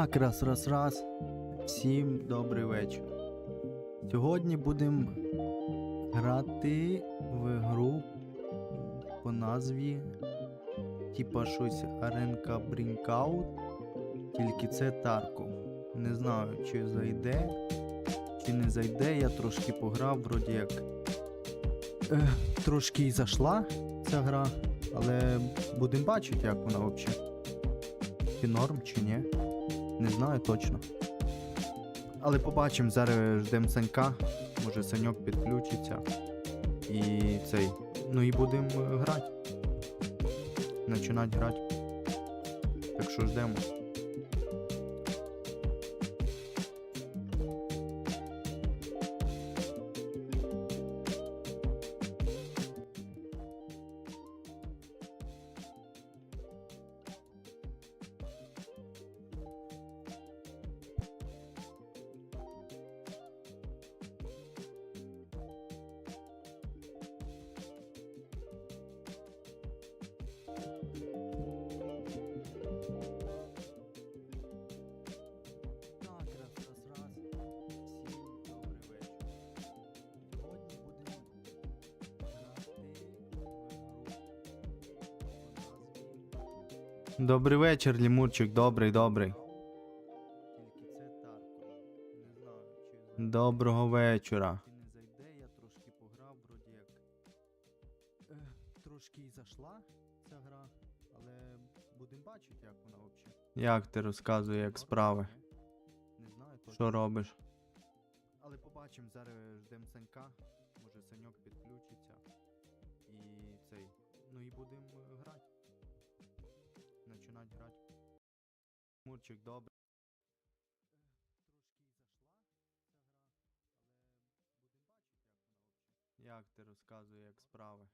Так, раз, раз, раз. Всім добрий вечір. Сьогодні будемо грати в гру по назві типа щось Аренка Брінкаут. Тільки це Тарков. Не знаю, чи зайде, чи не зайде. Я трошки пограв, вроді як. Е, трошки і зайшла ця гра, але будемо бачити, як вона взагалі. Чи норм, чи ні. Не знаю точно. Але побачимо, зараз ждемо Санька. Може Саньок підключиться. І цей. Ну і будемо грати. Починати грати. Так що ждемо. Добрий вечір, Лімурчик, добрий, добрий. Доброго вечора. Не зайде, я трошки пограв, вроді як. Е, трошки і зайшла ця гра, але будемо бачити, як вона взагалі. Як ти розказує, як справи? Не знаю, точно. Що робиш? Але побачимо, зараз ждемо Санька. Може Саньок підключиться. І цей. Ну і будемо Мурчик, добре. Трошки зайшла ця гра, але будемо бачити, як вона взагалі. Як ти розказує, як справи?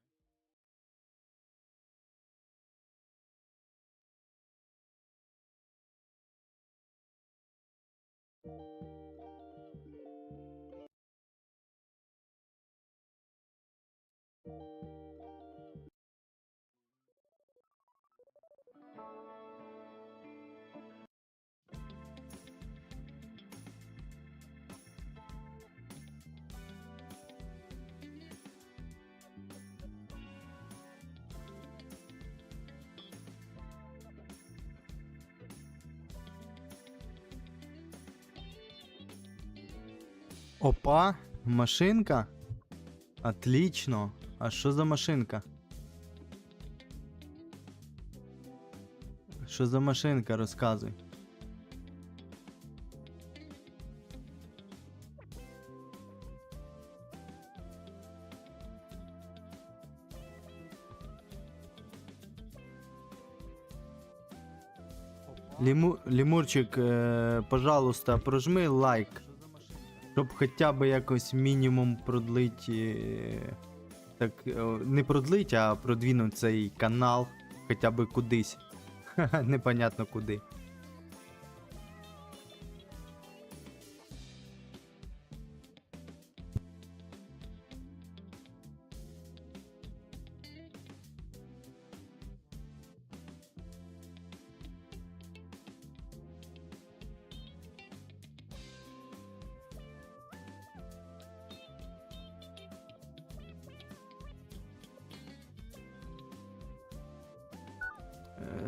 Опа, машинка? Отлично. А що за машинка? Що за машинка, розказуй. Ліму... Лімурчик, е, пожалуйста, прожми лайк. Щоб хоча б якось мінімум продлить. е, Так, е, не продлить, а продвинуть цей канал хоча б кудись. Непонятно куди.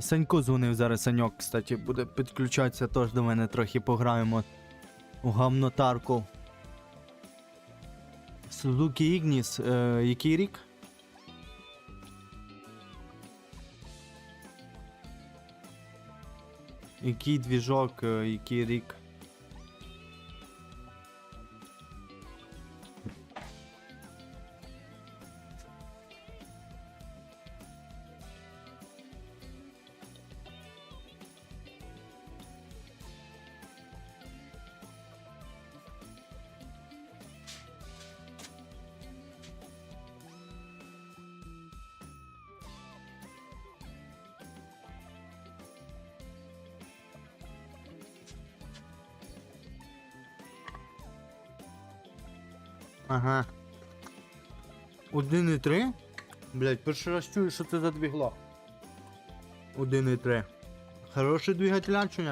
Санько дзвонив зараз Саньок, кстати, буде підключатися теж до мене трохи пограємо у гамнотарку. Suzuki Ignis, е, який рік? Який двіжок, е, який рік? Перший раз чую, що це за двігло. 1,3. Хороший двигатель чи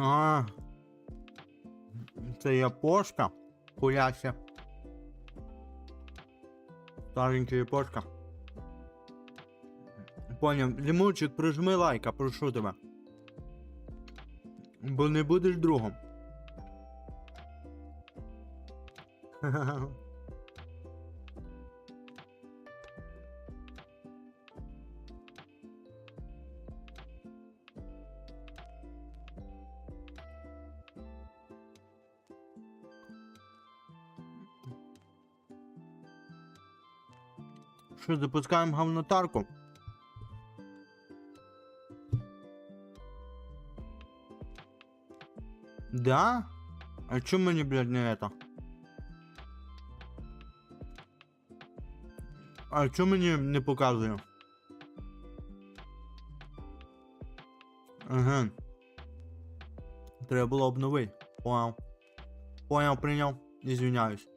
А, це япошка. Куляся. Старенька япошка. Поняв. Лімурчик, прижми лайка, прошу тебе. Бо не будеш другом. Що, запускаємо говнотарку? Да? А чё мне, блядь, не это? А чё мені не показує? Ага. Треба було обновити. Понял. Понял, прийняв. Извиняюсь.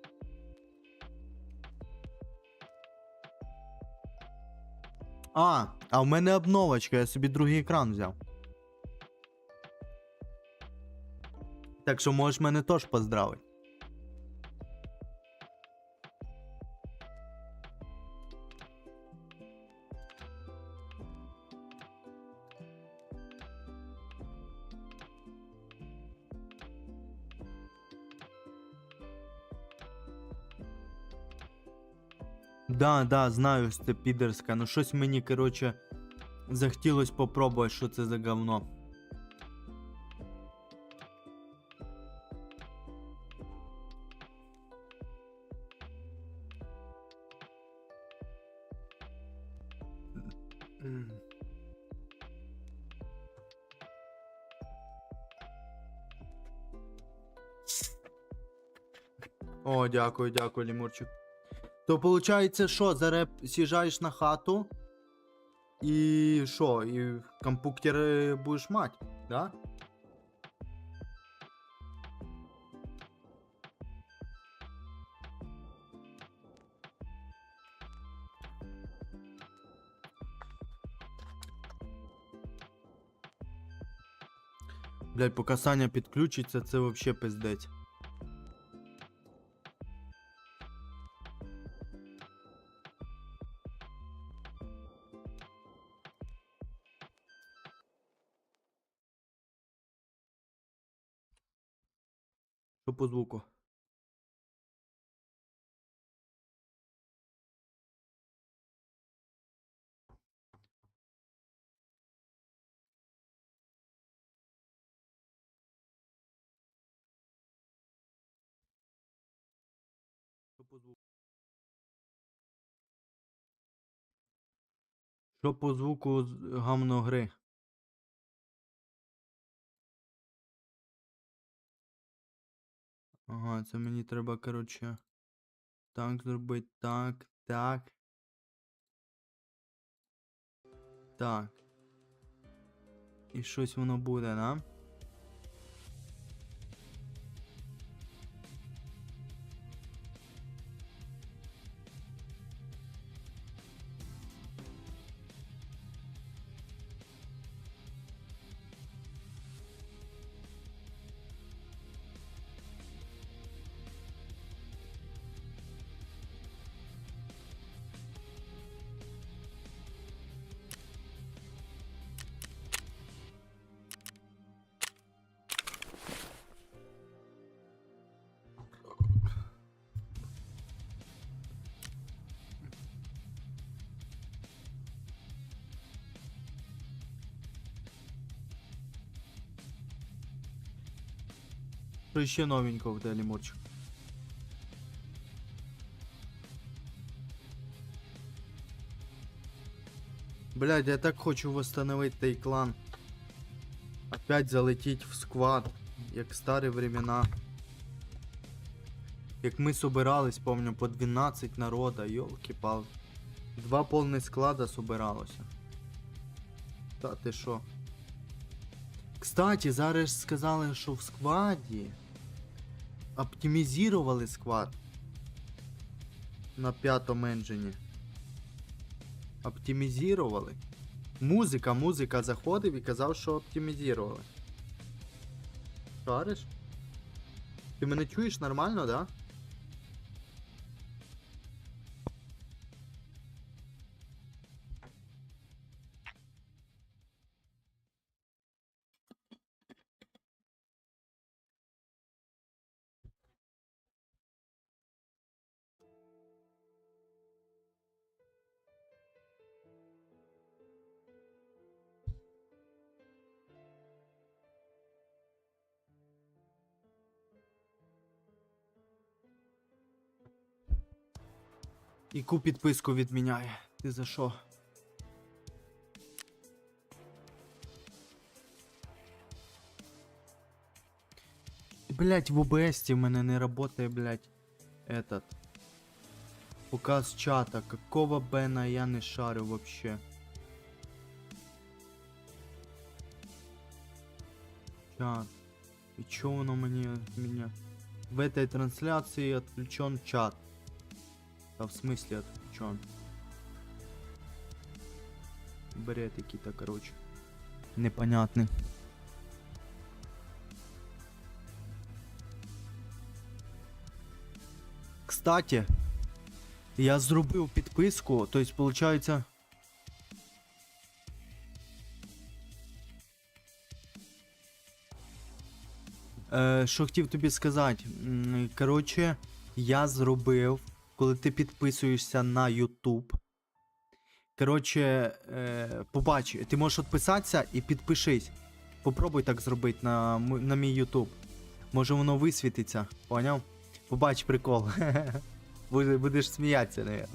А, а в мене обновочка, я собі другий екран взяв. Так що можеш мене теж поздравити. Да, да, знаю, що це підерська, ну щось мені, короче, захотілось попробувати, що це за говно. О, дякую, дякую, Лімурчик. То виходить, що, зараз сіжаєш на хату і що, і компуктер будеш мати, да? Блять, поки Саня підключиться, це вообще пиздець. По звуку? Що по звуку? Гамно гри? Ага, це мені треба, коротше. Так зробити. Так, так. Так. І щось воно буде, да? Що ще новенького в Делі Мурчик? Блядь, я так хочу восстановить той клан. Опять залетіть в сквад, як старі времена. Як ми собирались, помню, по 12 народа, йолки-палки. Два повних склада собиралося. Та ти що? Кстати, зараз сказали, що в складі оптимізували склад на п'ятому енджині. Оптимізували. Музика, музика заходив і казав, що оптимізували. шариш? Ти мене чуєш нормально, да? Яку підписку відміняє? Ти за що? Блять, в OBS в мене не работає, блять, этот. Показ чата. Какого Бена я не шарю вообще. Чат. И чё оно мне от меня? В этой трансляции отключен чат. Да в смысле отключен? Бред какие-то, короче. Непонятный. Кстати, я зробив підписку, то есть получается. Що хотів тобі сказати? Коротше, я зробив, коли ти підписуєшся на YouTube. Коротше, е, побач, ти можеш відписатися і підпишись. Попробуй так зробити на, на мій YouTube. Може воно висвітиться, поняв? Побач прикол. Будеш сміятися, наверное.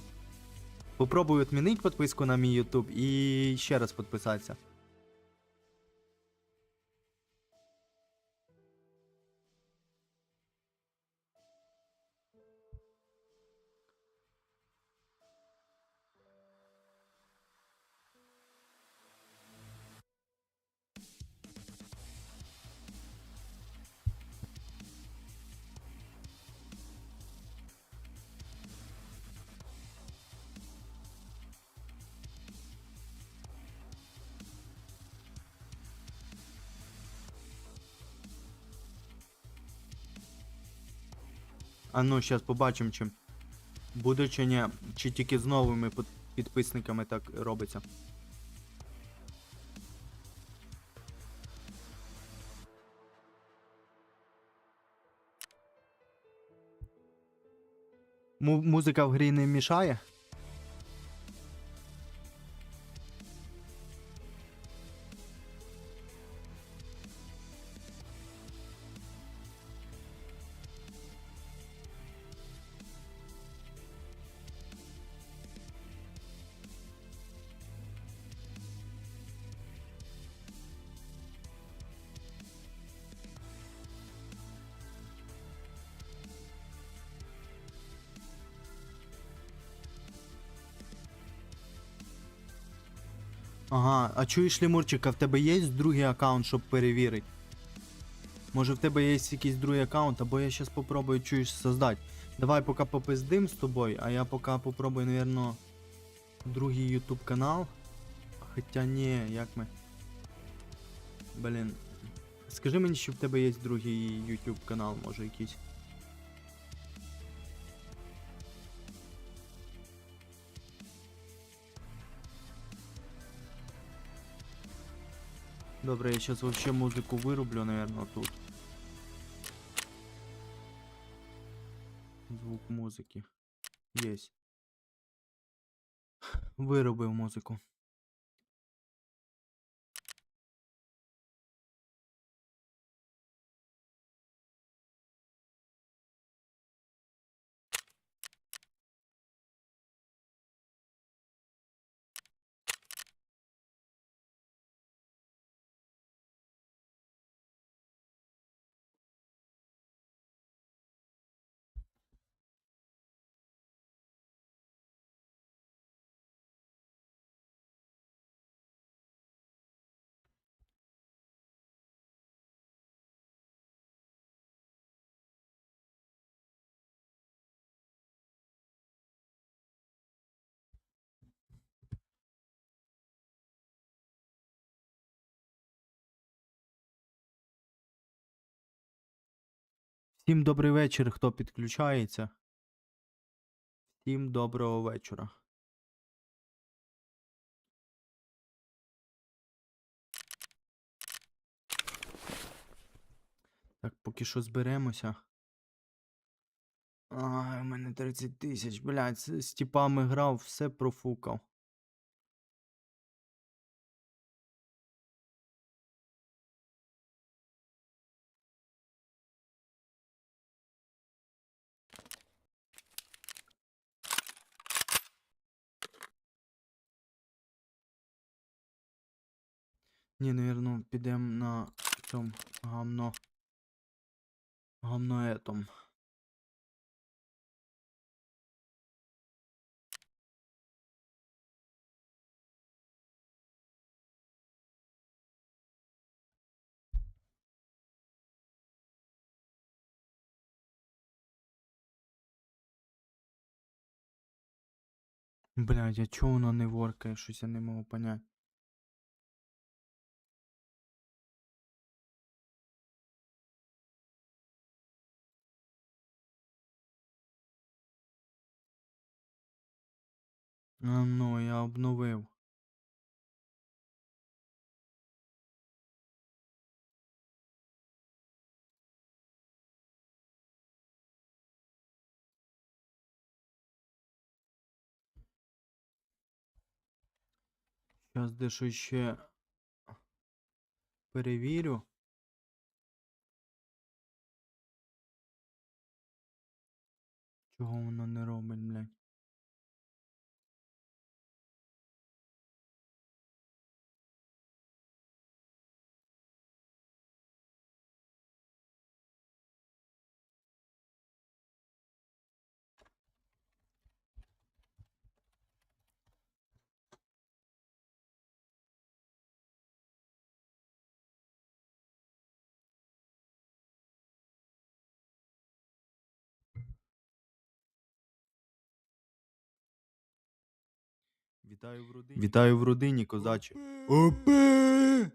Попробуй відмінити підписку на мій YouTube і ще раз підписатися. А ну, зараз побачимо, чи буде чи ні, чи тільки з новими під- підписниками так робиться. Му- музика в грі не мішає? Ага, а чуєш, Лемурчик, а в тебе є другий аккаунт, щоб перевірити? Може в тебе є якийсь другий аккаунт, або я зараз попробую чуєш создати. Давай поки попиздим з тобою, а я поки попробую, наверно, другий YouTube канал. Хоча ні, як ми. Блін. Скажи мені, що в тебе є другий YouTube канал, може якийсь. Добре, я сейчас вообще музыку вырублю, наверное, тут. Звук музыки. Есть. Вырубив музику. Всім добрий вечір, хто підключається. Всім доброго вечора. Так, поки що зберемося. Ай, у мене 30 тисяч, блядь, з тіпами грав, все профукав. Ні, наверно, підемо на цьому гамно. Гамно етом. Блядь, а чого воно не воркає? Щось я не можу понять. А ну, я обновив. Зараз дещо ще перевірю. Чого воно не робить, блядь? Вітаю в родині. Вітаю в родині, козаче. Опе!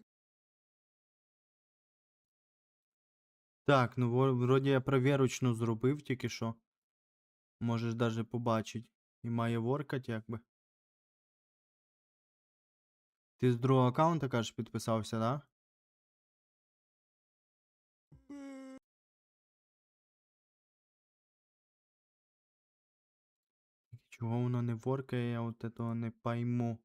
Так, ну вроді я провірочну зробив тільки що. Можеш даже побачити. І має воркать якби. Ти з другого аккаунта, кажеш, підписався, да? Чого воно не воркає, я от этого не пойму.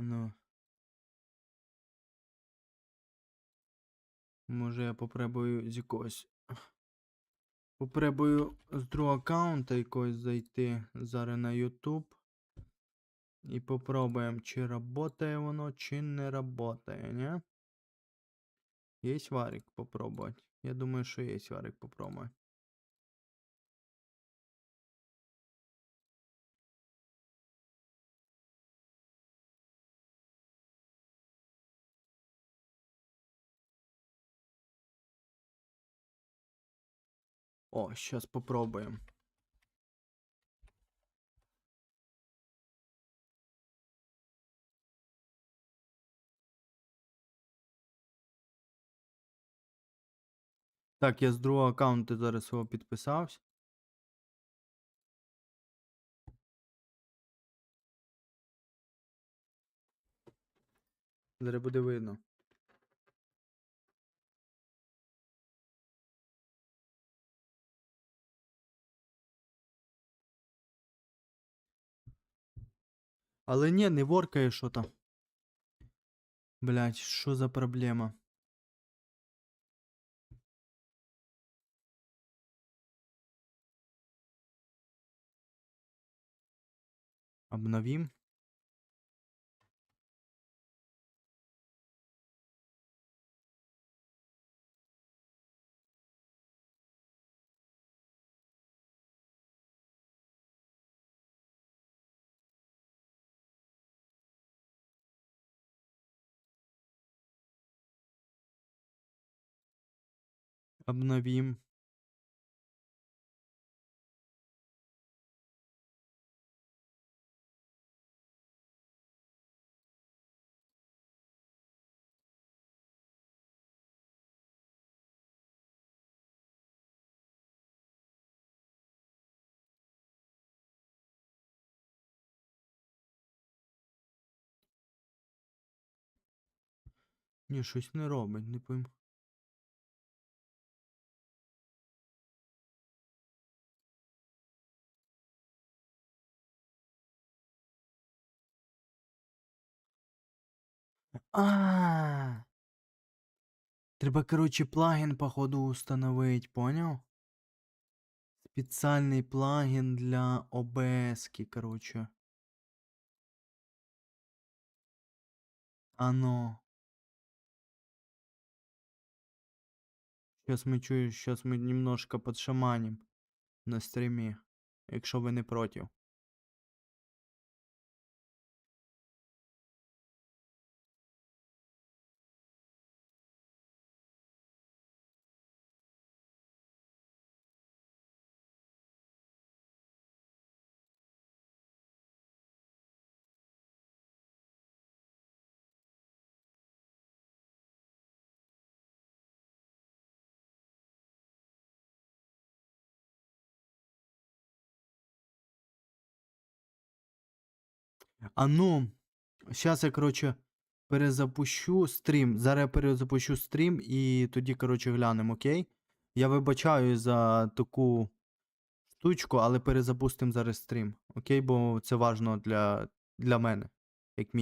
Ну. Може я попробую з якогось. Попробую з другого аккаунта якогось зайти зараз на YouTube. І попробуємо, чи работає воно, чи не работає, не? Есть варик попробовать? Я думаю, що є варик попробовать. О, сейчас попробуем. Так, я з другого аккаунту зараз його підписався. Зараз буде видно. Але ні, не воркає що там. Блять, що за проблема? Обновим. Обновим. Ні, щось не робить, не пойму. А. Треба, короче, плагін, походу, установить, понял? Спеціальний плагін для OBS, короче. Ано. Сейчас ми чую, сейчас ми немножко подшаманим на стрімі, якщо ви не проти. А ну, зараз я, короче, перезапущу стрім. Зараз я перезапущу стрім і тоді, короче, глянемо, окей? Я вибачаю за таку штучку, але перезапустимо зараз стрім. Окей, бо це важно для, для мене. Як мі...